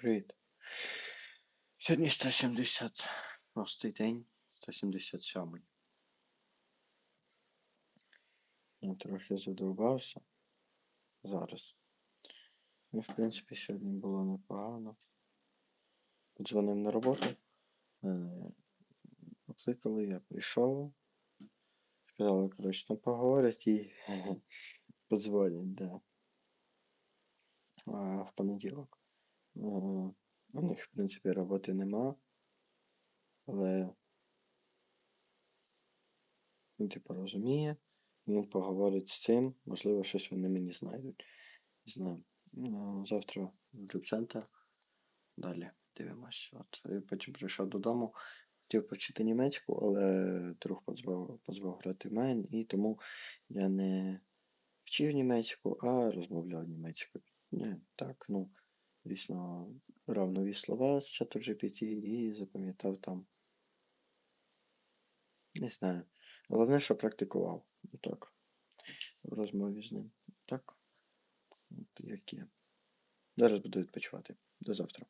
Привіт. Сьогодні 176 день, 177. Я трохи задовбався зараз. Ну, в принципі, сьогодні було непогано. Подзвонив на роботу. Покликали, я прийшов. Сказали, коротше, там поговорять і подзвонять, да. А, в понеділок. У них, в принципі, роботи нема. Але він типу розуміє. Він поговорить з цим, можливо, щось вони мені знайдуть. Не знаю. Ну, Завтра в джоб-центр. Далі дивимось. От. І потім прийшов додому, хотів почити німецьку, але друг позвав, позвав грати в мен, і тому я не вчив німецьку, а розмовляв німецькою. Не, так, ну, звісно, брав нові слова з чату GPT і запам'ятав там. Не знаю. Головне, що практикував. Так. В розмові з ним. Так. От як є. Зараз буду відпочивати. До завтра.